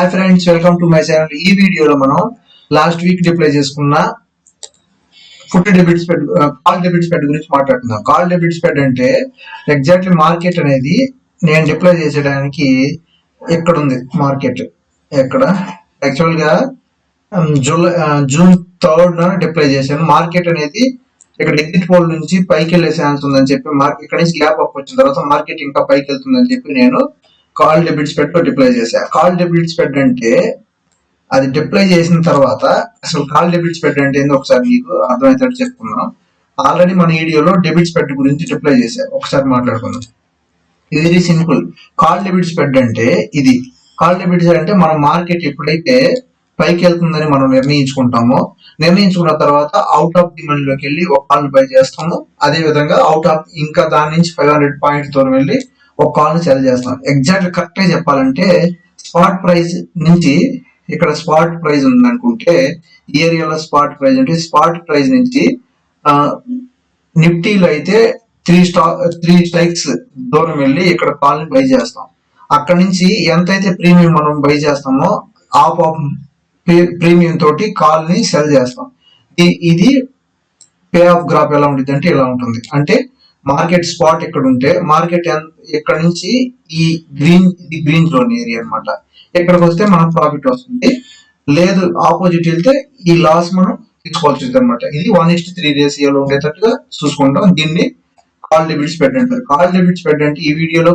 Hi friends welcome to my channel ఈ వీడియోలో మనం లాస్ట్ వీక్ డిప్లై చేసుకున్న put debit spread call debit spread గురించి మాట్లాడుతున్నాం కాల్ డెబిట్ స్పెడ్ అంటే ఎగ్జాక్ట్లీ మార్కెట్ అనేది నేను డిప్లై చేసేయడానికి ఇక్కడ ఉంది మార్కెట్ ఎక్కడ? యాక్చువల్గా జూలై జూన్ థర్డ్ డిప్లై చేశాను. మార్కెట్ అనేది ఇక్కడ ఎగ్జిట్ పోల్ నుంచి పైకి వెళ్ళే ఛాన్స్ ఉందని చెప్పి మార్కెట్ ఇక్కడ నుంచి గ్యాప్ అప్ వచ్చిన తర్వాత మార్కెట్ ఇంకా పైకి వెళ్తుందని చెప్పి నేను కాల్ డెబిట్ స్పెడ్లో డిప్లై చేశా. కాల్ డెబిట్ స్పెడ్ అంటే అది డిప్లై చేసిన తర్వాత అసలు కాల్ డెబిట్ స్పెడ్ అంటే ఏందో ఒకసారి మీకు అర్థమవుతాడు చెప్పుకుందాం ఆల్రెడీ మన వీడియోలో డెబిట్ స్పెడ్ గురించి డిప్లై చేశా. ఒకసారి మాట్లాడుకుందాం. ఇది very simple. Call debit spread అంటే ఇది. కాల్ డెబిట్ స్పెడ్ అంటే మన మార్కెట్ ఎప్పుడైతే పైకి వెళ్తుందని మనం నిర్ణయించుకుంటామో నిర్ణయించుకున్న తర్వాత అవుట్ ఆఫ్ ది మనీలోకి వెళ్ళి ఒక కాల్ బై చేస్తాము. అదే విధంగా అవుట్ ఆఫ్ ఇంకా దాని నుంచి ఫైవ్ హండ్రెడ్ పాయింట్తో వెళ్ళి ఒక కాల్ సెల్ చేస్తాం. ఎగ్జాక్ట్ కరెక్ట్గా చెప్పాలంటే స్పాట్ ప్రైస్ నుంచి ఇక్కడ స్పాట్ ప్రైస్ ఉంది అనుకుంటే ఈ ఏరియాలో స్పాట్ ప్రైస్ అంటే స్పాట్ ప్రైస్ నుంచి నిఫ్టీలో అయితే త్రీ స్టాక్ త్రీ స్ట్రైక్స్ దూరం వెళ్ళి ఇక్కడ కాల్ని బై చేస్తాం. అక్కడ నుంచి ఎంతైతే ప్రీమియం మనం బై చేస్తామో ఆఫ్ ఆఫ్ ప్రీమియం తోటి కాల్ని సెల్ చేస్తాం. ఇది పే ఆఫ్ గ్రాఫ్ ఎలా ఉంటుంది అంటే ఇలా ఉంటుంది. అంటే మార్కెట్ స్పాట్ ఎక్కడ ఉంటే మార్కెట్ ఎక్కడ నుంచి ఈ గ్రీన్ ఇది గ్రీన్ జోన్ ఏరియా అన్నమాట. ఇక్కడికి వస్తే మనం ప్రాఫిట్ వస్తుంది. లేదు ఆపోజిట్ వెళ్తే ఈ లాస్ మనం తీసుకోవాల్సి ఉంది అనమాట ఇది వన్ ఇస్ట్ త్రీ రేసియోలో ఉండేటట్టుగా చూసుకుంటాం. దీన్ని కాల్ డెబిట్ స్పెడ్ అంటారు. కాల్ డెబిట్ స్పెడ్ అంటే ఈ వీడియోలో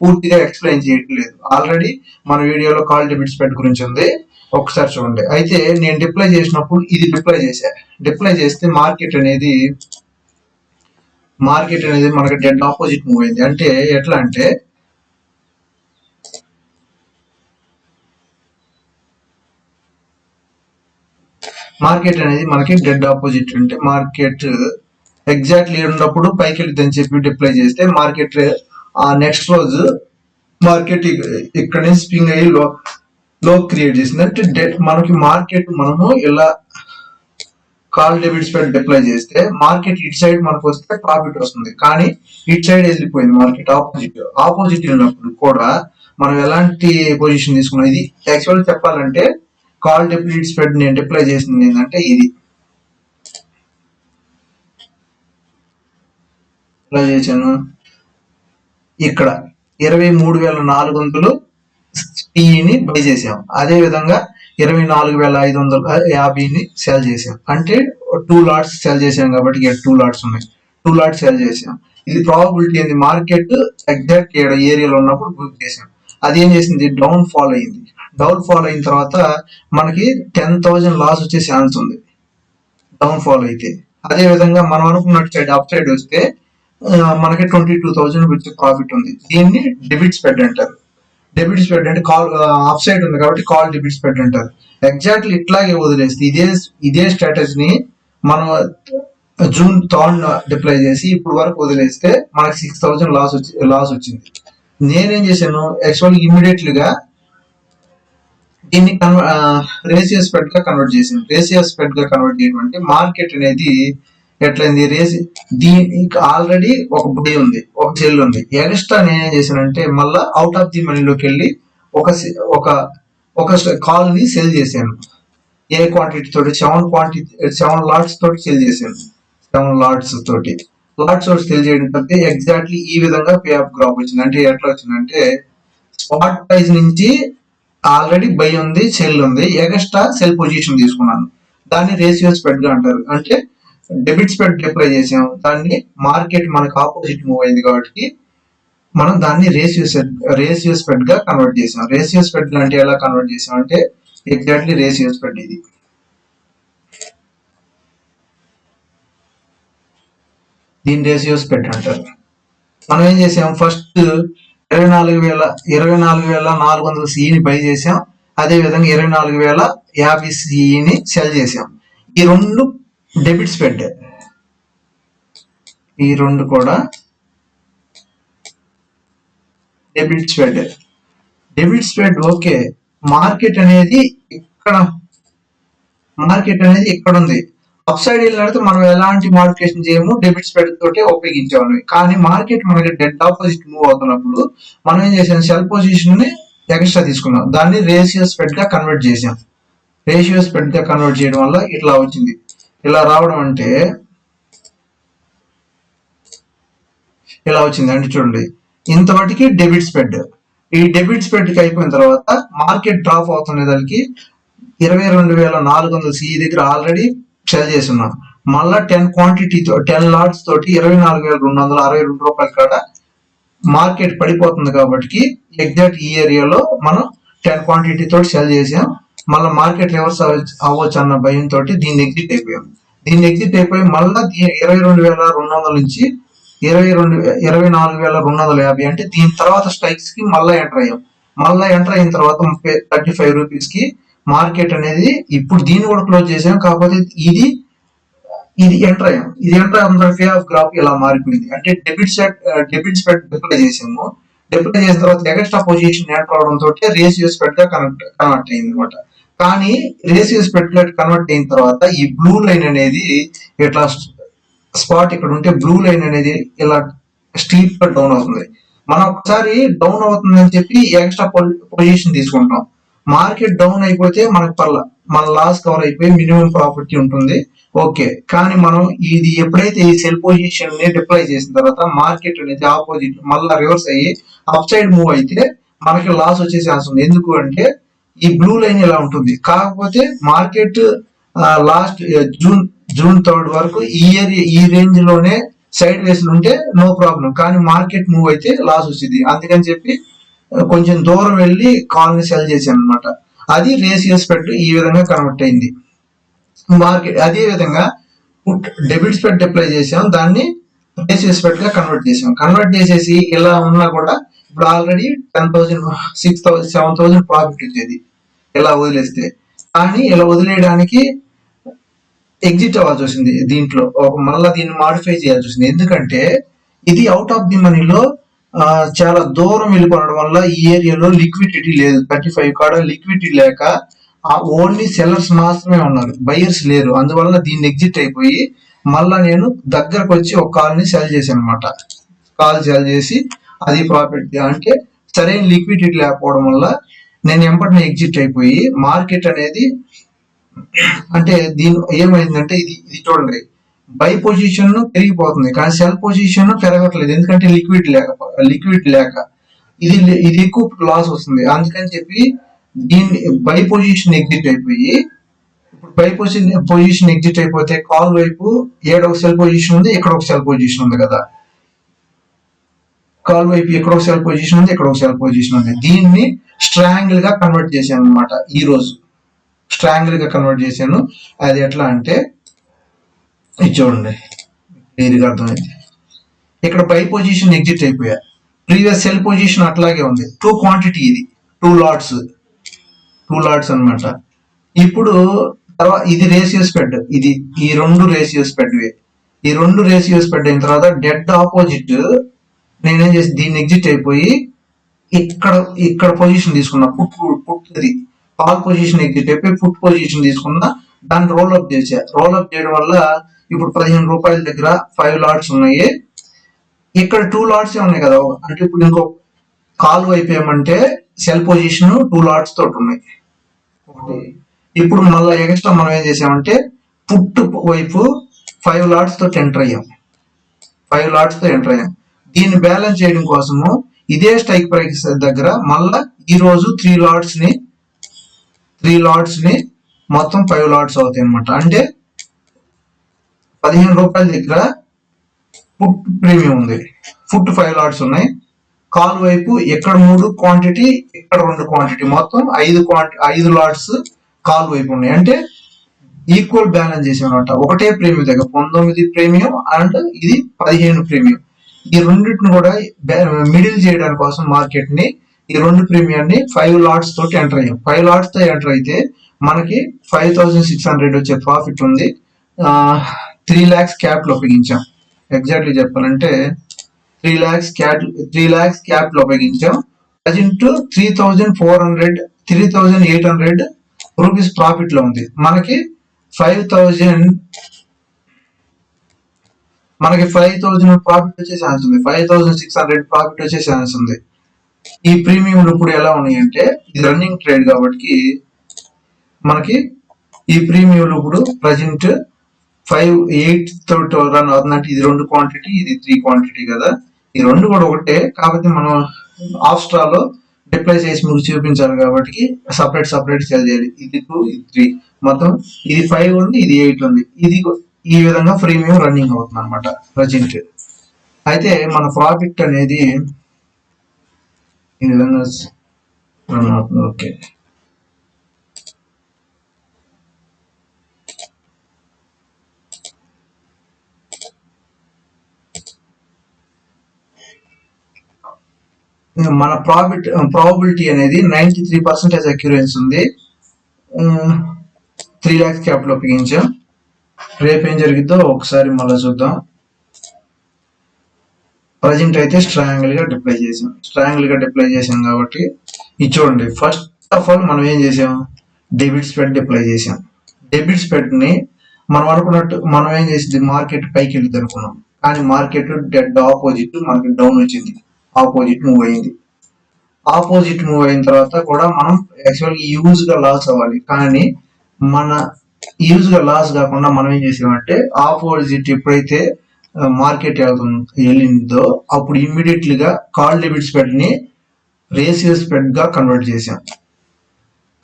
పూర్తిగా ఎక్స్ప్లెయిన్ చేయట్లేదు. ఆల్రెడీ మన వీడియోలో కాల్ డెబిట్ స్పెడ్ గురించి ఉంది. ఒకసారి చూడండి. అయితే నేను డిప్లై చేసినప్పుడు ఇది డిప్లై చేశా. డిప్లై చేస్తే మార్కెట్ అనేది మార్కెట్ అనేది మనకి డెడ్ ఆపోజిట్ మూవ్ అయింది. అంటే ఎట్లా అంటే మార్కెట్ అనేది మనకి డెడ్ ఆపోజిట్ అంటే మార్కెట్ ఎగ్జాక్ట్లీ ఉన్నప్పుడు పైకి వెళ్తుందని చెప్పి డిప్లై చేస్తే మార్కెట్ ఆ నెక్స్ట్ రోజు మార్కెట్ ఇక్కడ నుంచి స్పింగ్ అయ్యి లో లో క్రియేట్ చేసింది. అంటే డెట్ మనకి మార్కెట్ మనము ఇలా కాల్ డెబిట్ స్పెడ్ డిప్లై చేస్తే మార్కెట్ ఇటు సైడ్ మనకు వస్తే ప్రాఫిట్ వస్తుంది. కానీ ఇటు సైడ్ వెళ్ళిపోయింది మార్కెట్ ఆపోజిట్ ఆపోజిట్ వెళ్ళినప్పుడు కూడా మనం ఎలాంటి పొజిషన్ తీసుకున్నాం? ఇది యాక్చువల్ చెప్పాలంటే కాల్ డెబిట్ స్పెడ్ నేను డిప్లై చేసింది ఏంటంటే ఇది. ఎలా చేశాను. ఇక్కడ ఇరవై మూడు వేల నాలుగు వందలు పిఈని బై చేసాం అదే విధంగా ఇరవై నాలుగు వేల ఐదు వందల యాభైని సెల్ చేసాం అంటే టూ లాట్స్ సెల్ చేసాం కాబట్టి టూ లాట్స్ ఉన్నాయి. టూ లాట్స్ సెల్ చేసాం ఇది ప్రాబిలిటీ ఏంది? మార్కెట్ ఎగ్జాక్ట్ ఏరియాలో ఉన్నప్పుడు బుక్ చేసాం అది ఏం చేసింది? డౌన్ ఫాల్ అయింది. డౌన్ ఫాల్ అయిన తర్వాత మనకి టెన్ థౌజండ్ లాస్ వచ్చే ఛాన్స్ ఉంది. డౌన్ ఫాల్ అయితే. అదే విధంగా మనం అనుకున్నట్టు సైడ్ అప్ సైడ్ వస్తే మనకి ట్వంటీ టూ థౌజండ్ వచ్చే ప్రాఫిట్ ఉంది. దీన్ని డెబిట్ స్పెడ్ అంటారు. డెబిట్ స్ప్రెడ్ అంటే కాల్ ఆఫ్ సైడ్ ఉంది కాబట్టి కాల్ డెబిట్ స్ప్రెడ్ అంటారు ఎగ్జాక్ట్లీ ఇట్లాగే వదిలేస్తే ఇదే ఇదే స్ట్రాటజీని మనం జూన్ థర్డ్ డిప్లై చేసి ఇప్పుడు వరకు వదిలేస్తే మనకి సిక్స్ థౌజండ్ లాస్ వచ్చి లాస్ వచ్చింది. నేనేం చేశాను యాక్చువల్ ఇమ్మీడియట్లీగా దీన్ని కన్వర్ స్ప్రెడ్గా కన్వర్ట్ చేసింది రేసియో స్ప్రెడ్గా కన్వర్ట్ చేయడం అంటే మార్కెట్ అనేది ఎట్లయింది రేసి దీనికి ఆల్రెడీ ఒక బుడి ఉంది ఒక సెల్ ఉంది. ఎక్స్ట్రా నేనేం చేశానంటే మళ్ళా అవుట్ ఆఫ్ ది మనీలోకి వెళ్ళి ఒక ఒక ఒక సేల్ సెల్ చేశాను. ఏ క్వాంటిటీ తోటి? సెవెన్ క్వాంటిటీ సెవెన్ లాట్స్ తోటి సెల్ చేశాను. సెవెన్ లాట్స్ తోటి. లాట్స్ తోటి సెల్ చేయడం తప్పితే ఎగ్జాక్ట్లీ ఈ విధంగా పే ఆఫ్ గ్రాప్ వచ్చింది. అంటే ఎట్లా వచ్చిందంటే స్పాట్ ప్రైస్ నుంచి ఆల్రెడీ బై ఉంది సెల్ ఉంది ఎక్స్ట్రా సెల్ పొజిషన్ తీసుకున్నాను. దాన్ని రేషియో స్ప్రెడ్గా అంటారు. అంటే డెబిట్ స్ప్రెడ్ అప్లై చేసాం దాన్ని మార్కెట్ మనకు ఆపోజిట్ మూవ్ అయింది కాబట్టి మనం దాన్ని రేషియో రేషియో స్ప్రెడ్గా కన్వర్ట్ చేసాం రేషియో స్ప్రెడ్ అంటే ఎలా కన్వర్ట్ చేసాం అంటే ఎగ్జాక్ట్లీ రేషియో స్ప్రెడ్ ఇది. దీని రేషియో స్ప్రెడ్ అంటారు. మనం ఏం చేసాం ఫస్ట్ ఇరవై నాలుగు వేల ఇరవై నాలుగు వేల నాలుగు వందల సిఈని బై చేసాం అదే విధంగా ఇరవై నాలుగు వేల యాభై సిఈని సెల్ చేసాం ఈ రెండు డెబిట్ స్ప్రెడ్. ఈ రెండు కూడా debit spread. Debit spread okay. Market అనేది ఇక్కడ మార్కెట్ అనేది ఇక్కడ ఉంది. అప్ సైడ్ వెళ్ళినట్టు మనం ఎలాంటి మోడిఫికేషన్ చేయము డెబిట్ స్ప్రెడ్ తోటే ఉపయోగించేవాళ్ళం కానీ మార్కెట్ మనకి డెడ్ ఆపోజిట్ మూవ్ అవుతున్నప్పుడు మనం ఏం చేసాం? సెల్ పొజిషన్ని ఎక్స్ట్రా తీసుకున్నాం. దాన్ని రేషియో స్ప్రెడ్గా కన్వర్ట్ చేసాం. రేషియో స్ప్రెడ్గా కన్వర్ట్ చేయడం వల్ల ఇట్లా వచ్చింది. ఇలా రావడం అంటే ఇలా వచ్చింది అంటే చూడండి. ఇంతవరకు డెబిట్ స్ప్రెడ్ ఈ డెబిట్ స్ప్రెడ్కి అయిపోయిన తర్వాత మార్కెట్ డ్రాప్ అవుతున్న దానికి ఇరవై రెండు వేల నాలుగు వందల సిఈ దగ్గర ఆల్రెడీ సెల్ చేసి ఉన్నాం మళ్ళా టెన్ క్వాంటిటీతో టెన్ లాట్స్ తోటి ఇరవై నాలుగు వేల రెండు వందల అరవై రెండు రూపాయల కాడ మార్కెట్ పడిపోతుంది కాబట్టి ఎగ్జాక్ట్ ఈ ఏరియాలో మనం టెన్ క్వాంటిటీ తోటి సెల్ చేసాం. మళ్ళీ మార్కెట్ రివర్స్ అవ్వచ్చు అన్న భయంతో దీన్ని ఎగ్జిట్ అయిపోయాం. దీన్ని ఎగ్జిట్ అయిపోయి మళ్ళీ ఇరవై రెండు వేల రెండు వందల నుంచి ఇరవై రెండు ఇరవై నాలుగు వేల రెండు వందల యాభై అంటే దీని తర్వాత స్ట్రైక్స్కి మళ్ళీ ఎంటర్ అయ్యాం. మళ్ళీ ఎంటర్ అయిన తర్వాత థర్టీ ఫైవ్ రూపీస్కి మార్కెట్ అనేది ఇప్పుడు దీన్ని కూడా క్లోజ్ చేసాం. కాకపోతే ఇది ఇది ఎంటర్ అయ్యాం. ఇది ఎంటర్ అయిన ఫే ఆఫ్ గ్రాఫ్ ఇలా మారిపోయింది. అంటే debit set debit spread deploy చేసాము. డిప్లై చేసిన తర్వాత ఎక్స్ట్రా పొజిషన్ ఎంటర్ అవడం తోటి రేషియో స్పెడ్గా కనెక్ట్ కన్వర్ట్ అయింది అనమాట. కానీ రేషియో స్పెడ్ కన్వర్ట్ అయిన తర్వాత ఈ బ్లూ లైన్ అనేది ఇట్లా స్పాట్ ఇక్కడ ఉంటే బ్లూ లైన్ అనేది ఇలా స్టీప్గా డౌన్ అవుతుంది. మనం ఒకసారి డౌన్ అవుతుంది అని చెప్పి ఎక్స్ట్రా పొజిషన్ తీసుకుంటాం. మార్కెట్ డౌన్ అయిపోతే మనకు పర్ల మన లాస్ కవర్ అయిపోయి మినిమం ప్రాపర్టీ ఉంటుంది. ఓకే కానీ మనం ఇది ఎప్పుడైతే ఈ సెల్ పొజిషన్ని డిప్లై చేసిన తర్వాత మార్కెట్ అనేది ఆపోజిట్ మళ్ళీ రివర్స్ అయ్యి అప్ సైడ్ మూవ్ అయితే మనకి లాస్ వచ్చే ఛాన్స్ ఉంది. ఎందుకు అంటే ఈ బ్లూ లైన్ ఇలా ఉంటుంది? కాకపోతే market last June June third వరకు ఈ ఏరియా ఈ రేంజ్లోనే సైడ్ వేస్ ఉంటే నో ప్రాబ్లం కానీ మార్కెట్ మూవ్ అయితే లాస్ వచ్చింది. అందుకని చెప్పి కొంచెం దూరం వెళ్ళి కాల్ని సెల్ చేశాను అనమాట అది రేసియస్ స్ప్రెడ్ ఈ విధంగా కన్వర్ట్ అయింది. మార్కెట్ అదే విధంగా డెబిట్ స్పెట్ అప్లై చేసాం దాన్ని రేసియస్ పెట్గా కన్వర్ట్ చేసాం కన్వర్ట్ చేసేసి ఇలా ఉన్నా కూడా ఇప్పుడు already ten thousand six thousand seven thousand profit వచ్చేది. ఇలా వదిలేస్తే. కానీ ఇలా వదిలేయడానికి ఎగ్జిట్ అవ్వాల్సి వచ్చింది దీంట్లో. ఒక మళ్ళీ దీన్ని మాడిఫై చేయాల్సి వచ్చింది ఎందుకంటే ఇది అవుట్ ఆఫ్ ది మనీలో చాలా దూరం వెళ్ళిపోవడం వల్ల ఈ ఏరియాలో లిక్విడిటీ లేదు. థర్టీ ఫైవ్ కాడ లిక్విడిటీ లేక ఓన్లీ సెల్లర్స్ మాత్రమే ఉన్నారు. బయర్స్ లేరు. అందువల్ల దీన్ని ఎగ్జిట్ అయిపోయి మళ్ళా నేను దగ్గరకు వచ్చి ఒక కాల్ని సెల్ చేశాను అనమాట కాల్ సెల్ చేసి అది ప్రాఫిట్ అంటే సరైన లిక్విడిటీ లేకపోవడం వల్ల నేను ఎంపటిని ఎగ్జిట్ అయిపోయి మార్కెట్ అనేది అంటే దీని ఏమైందంటే ఇది ఇది చూడండి. బై పొజిషన్ పెరిగిపోతుంది కానీ సెల్ పొజిషన్ పెరగట్లేదు. ఎందుకంటే లిక్విడ్ లేక లిక్విడ్ లేక. ఇది ఇది ఎక్కువ లాస్ వస్తుంది. అందుకని చెప్పి దీన్ని బై పొజిషన్ ఎగ్జిట్ అయిపోయి ఇప్పుడు బై పొజిషన్ పొజిషన్ ఎగ్జిట్ అయిపోతే కాల్ వైపు ఏడొక సెల్ పొజిషన్ ఉంది ఇక్కడ ఒక సెల్ పొజిషన్ ఉంది కదా. కాల్ వైపు ఇక్కడ ఒక సెల్ పొజిషన్ ఉంది ఇక్కడ సెల్ పొజిషన్ ఉంది. దీన్ని స్ట్రాంగిల్గా కన్వర్ట్ చేశాను అనమాట ఈ రోజు. స్ట్రాంగిల్గా కన్వర్ట్ చేశాను. అది ఎట్లా అంటే ఇది చూడండి. క్లియర్గా అర్థమైంది. ఇక్కడ బై పొజిషన్ ఎగ్జిట్ అయిపోయా. ప్రీవియస్ సెల్ పొజిషన్ అట్లాగే ఉంది. టూ క్వాంటిటీ ఇది. Two lots. టూ లాట్స్ అన్నమాట. ఇప్పుడు తర్వాత ఇది రేషియో స్పెడ్ ఇది ఈ రెండు రేషియో స్పెడ్ ఈ రెండు రేసియోస్ స్పెడ్ అయిన తర్వాత డెడ్ ఆపోజిట్ నేనేం చేసి దీన్ని ఎగ్జిట్ అయిపోయి ఇక్కడ ఇక్కడ పొజిషన్ తీసుకున్నా పుట్ పుట్ ఇది కాల్ పొజిషన్ ఎగ్జిట్ అయిపోయి పుట్ పొజిషన్ తీసుకున్నా దాన్ని రోల్ అప్ చేసా. రోల్ అప్ చేయడం వల్ల ఇప్పుడు పదిహేను రూపాయల దగ్గర ఫైవ్ లాట్స్ ఉన్నాయి. ఇక్కడ టూ లాట్స్ ఉన్నాయి కదా అంటే ఇప్పుడు ఇంకో కాల్ వైపు ఏమంటే సెల్ పొజిషన్ టూ లాట్స్ తోటి ఉన్నాయి. ఇప్పుడు మళ్ళీ ఎక్స్ట్రా మనం ఏం చేసామంటే పుట్టు వైపు ఫైవ్ లాట్స్ తోటి ఎంటర్ అయ్యాం. ఫైవ్ లాట్స్తో ఎంటర్ అయ్యాం. దీన్ని బ్యాలెన్స్ చేయడం కోసము ఇదే స్ట్రైక్ ప్రైస్ దగ్గర మళ్ళా ఈ రోజు త్రీ లాట్స్ని త్రీ లాట్స్ని మొత్తం ఫైవ్ లాట్స్ అవుతాయి అనమాట అంటే పదిహేను రూపాయల దగ్గర ఫుట్ ప్రీమియం ఉంది. ఫుట్ ఫైవ్ లాట్స్ ఉన్నాయి. కాల్ వైపు ఎక్కడ మూడు క్వాంటిటీ ఇక్కడ రెండు క్వాంటిటీ మొత్తం ఐదు క్వాంటి ఐదు లాట్స్ కాల్ వైపు ఉన్నాయి. అంటే ఈక్వల్ బ్యాలెన్స్ చేసామన్నమాట ఒకటే ప్రీమియం దగ్గర పంతొమ్మిది ప్రీమియం అండ్ ఇది పదిహేను ప్రీమియం ఈ రెండింటిని కూడా మిడిల్ చేయడానికి కోసం మార్కెట్ని ఈ రెండు ప్రీమియం ఫైవ్ లాట్స్ తోటి ఎంటర్ అయ్యాం. ఫైవ్ లాట్స్తో ఎంటర్ అయితే మనకి ఫైవ్ థౌసండ్ సిక్స్ హండ్రెడ్ వచ్చే ప్రాఫిట్ ఉంది. త్రీ ల్యాక్స్ క్యాపిటల్ ఉపయోగించాం. ఎగ్జాక్ట్లీ చెప్పాలంటే three lakhs cap three lakhs capital ఉపయోగించాం. Present three thousand four hundred three thousand eight hundred rupees ప్రాఫిట్లో ఉంది. మనకి ఫైవ్ థౌజండ్ మనకి ఫైవ్ థౌజండ్ ప్రాఫిట్ వచ్చే ఛాన్స్ ఉంది. Five thousand six hundred profit వచ్చే chance ఉంది. ఈ ప్రీమియంలు ఇప్పుడు ఎలా ఉన్నాయి అంటే ఇది రన్నింగ్ ట్రేడ్ కాబట్టి మనకి ఈ ప్రీమియంలు ఇప్పుడు ప్రజెంట్ ఫైవ్ ఎయిట్తో రన్ అవుతుందంటే ఇది రెండు క్వాంటిటీ ఇది త్రీ క్వాంటిటీ కదా. ఈ రెండు కూడా ఒకటే కాకపోతే మనం ఆఫ్స్ట్రాలో డిప్లై చేసి మీకు చూపించాలి కాబట్టి సపరేట్ సపరేట్ సెల్ చేయాలి. ఇది టూ ఇది త్రీ మొత్తం ఇది ఫైవ్ ఉంది ఇది ఎయిట్ ఉంది. ఇది ఈ విధంగా ప్రీమియం రన్నింగ్ అవుతుంది అనమాట ప్రజెంట్. అయితే మన ప్రాఫిట్ అనేది ఈ విధంగా రన్ అవుతుంది. ఓకే. మన ప్రాఫిట్ ప్రాబిలిటీ అనేది నైన్టీ త్రీ పర్సెంటేజ్ అక్యూరెన్స్ ఉంది త్రీ ల్యాక్స్ క్యాపిటల్ ఉపయోగించాం. రేపు ఏం జరిగిద్దో ఒకసారి మళ్ళీ చూద్దాం. ప్రజెంట్ అయితే స్ట్రాంగిల్గా డిప్లై చేసాం. స్ట్రాంగిల్గా డిప్లై చేసాం కాబట్టి ఇది చూడండి. ఫస్ట్ ఆఫ్ ఆల్ మనం ఏం చేసాం? డెబిట్ స్ప్రెడ్ డిప్లై చేసాం. డెబిట్ స్ప్రెడ్ని మనం అనుకున్నట్టు మనం ఏం చేసింది? మార్కెట్ పైకి వెళ్ళింది అనుకున్నాం. కానీ మార్కెట్ డెడ్ ఆపోజిట్ మనకి డౌన్ వచ్చింది. ఆపోజిట్ మూవ్ అయింది. ఆపోజిట్ మూవ్ అయిన తర్వాత కూడా మనం యాక్చువల్గా యూజ్గా లాస్ అవ్వాలి. కానీ మన యూజ్గా లాస్ కాకుండా మనం ఏం చేసామంటే ఆపోజిట్ ఎప్పుడైతే మార్కెట్ వెళ్ళిందో అప్పుడు ఇమ్మీడియట్లీ గా కాల్ డెబిట్ స్ప్రెడ్ని రేషియో స్ప్రెడ్గా కన్వర్ట్ చేసాం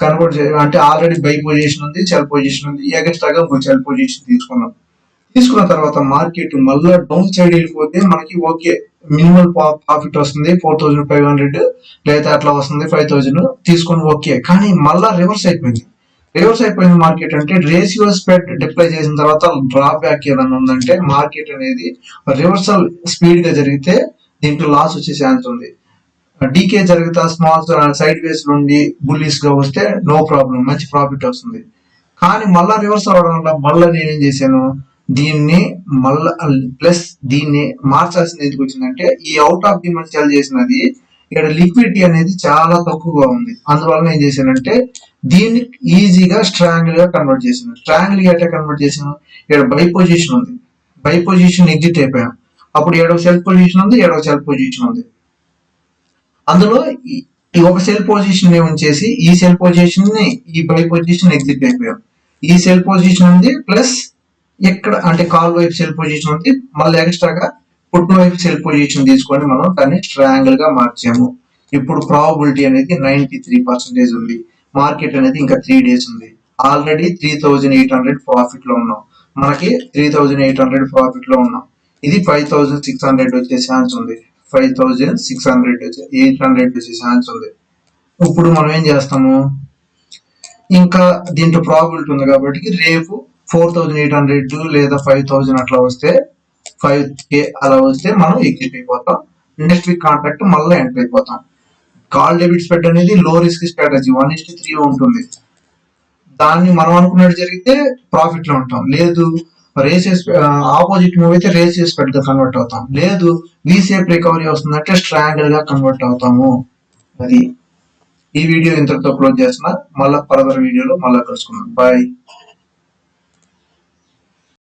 కన్వర్ట్ చే అంటే ఆల్రెడీ బై పొజిషన్ ఉంది సెల్ పొజిషన్ ఉంది ఎగస్ట్రాగా సెల్ పొజిషన్ తీసుకున్నాం. తీసుకున్న తర్వాత మార్కెట్ మళ్ళీ డౌన్ సైడ్ వెళ్ళిపోతే మనకి ఓకే మినిమల్ ప్రాఫిట్ వస్తుంది ఫోర్ థౌజండ్ ఫైవ్ హండ్రెడ్ లేదా అట్లా వస్తుంది ఫైవ్ థౌజండ్ తీసుకొని ఓకే. కానీ మళ్ళా రివర్స్ అయిపోయింది. రివర్స్ అయిపోయింది మార్కెట్ అంటే రేషియో స్ప్రెడ్ డిప్లై చేసిన తర్వాత డ్రాప్ బ్యాక్ ఏదైనా ఉందంటే మార్కెట్ అనేది రివర్సల్ స్పీడ్గా జరిగితే దీంట్లో లాస్ వచ్చే ఛాన్స్ ఉంది. డీకే జరుగుతా స్మాల్ సైడ్ వేస్ నుండి బుల్లీస్గా వస్తే నో ప్రాబ్లం మంచి ప్రాఫిట్ వస్తుంది. కానీ మళ్ళా రివర్స్ అవ్వడం వల్ల మళ్ళీ నేనేం చేశాను? దీన్ని మళ్ళా ప్లస్ దీన్ని మార్చాల్సింది ఎందుకు వచ్చిందంటే ఈ అవుట్ ఆఫ్ ది సెల్ చేసినది ఇక్కడ లిక్విడిటీ అనేది చాలా తక్కువగా ఉంది. అందువల్ల ఏం చేశానంటే దీన్ని ఈజీగా స్ట్రాంగిల్గా కన్వర్ట్ చేసాను స్ట్రాంగిల్గా ఎట్లా కన్వర్ట్ చేసాను ఇక్కడ బై పొజిషన్ ఉంది. బై పొజిషన్ ఎగ్జిట్ అయిపోయాం. అప్పుడు ఏడవ సెల్ఫ్ పొజిషన్ ఉంది ఏడవ సెల్ఫ్ పొజిషన్ ఉంది. అందులో ఈ ఒక సెల్ పొజిషన్ని ఉంచేసి ఈ సెల్ పొజిషన్ని ఈ బై పొజిషన్ ఎగ్జిట్ అయిపోయాం. ఈ సెల్ పొజిషన్ ఉంది ప్లస్ ఇక్కడ అంటే కాల్ వైపు సెల్ పొజిషన్ ఉంది మళ్ళీ ఎక్స్ట్రాగా పుట్టిన వైపు సెల్ పొజిషన్ తీసుకొని మనం దాన్ని ట్రయాంగిల్గా మార్చాము. ఇప్పుడు ప్రాబిలిటీ అనేది నైన్టీ త్రీ పర్సెంటేజ్ ఉంది. మార్కెట్ అనేది ఇంకా త్రీ డేస్ ఉంది. Already three thousand eight hundred ప్రాఫిట్లో ఉన్నాం. మనకి త్రీ థౌజండ్ ఎయిట్ హండ్రెడ్ ప్రాఫిట్లో ఉన్నాం. ఇది ఫైవ్ థౌజండ్ సిక్స్ హండ్రెడ్ వచ్చే ఛాన్స్ ఉంది. ఫైవ్ థౌజండ్ సిక్స్ హండ్రెడ్ వచ్చే ఎయిట్ హండ్రెడ్ వచ్చే ఛాన్స్ ఉంది. ఇప్పుడు మనం ఏం చేస్తాము? ఇంకా దీంట్లో ప్రాబిలిటీ ఉంది కాబట్టి రేపు ఫోర్ థౌజండ్ ఎయిట్ హండ్రెడ్ లేదా ఫైవ్ థౌజండ్ అట్లా వస్తే ఫైవ్ కే అలా వస్తే మనం ఎగ్జిట్ అయిపోతాం. నెక్స్ట్ వీక్ కాంట్రాక్ట్ మళ్ళీ ఎంటర్ అయిపోతాం. కాల్ డెబిట్ స్ప్రెడ్ అనేది low risk strategy. One is to three ఉంటుంది. దాన్ని మనం అనుకున్నట్టు జరిగితే ప్రాఫిట్లో ఉంటాం. లేదు రేసెస్ ఆపోజిట్ మూవ్ అయితే రేసెస్ స్ప్రెడ్గా కన్వర్ట్ అవుతాం. లేదు వీసేప్ రికవరీ వస్తుందంటే స్ట్రాంగిల్గా కన్వర్ట్ అవుతాము. అది ఈ వీడియో ఇంతటితో క్లోజ్ చేస్తున్నా. మళ్ళీ ఫర్దర్ వీడియోలో మళ్ళీ కలుసుకుందాం. బాయ్.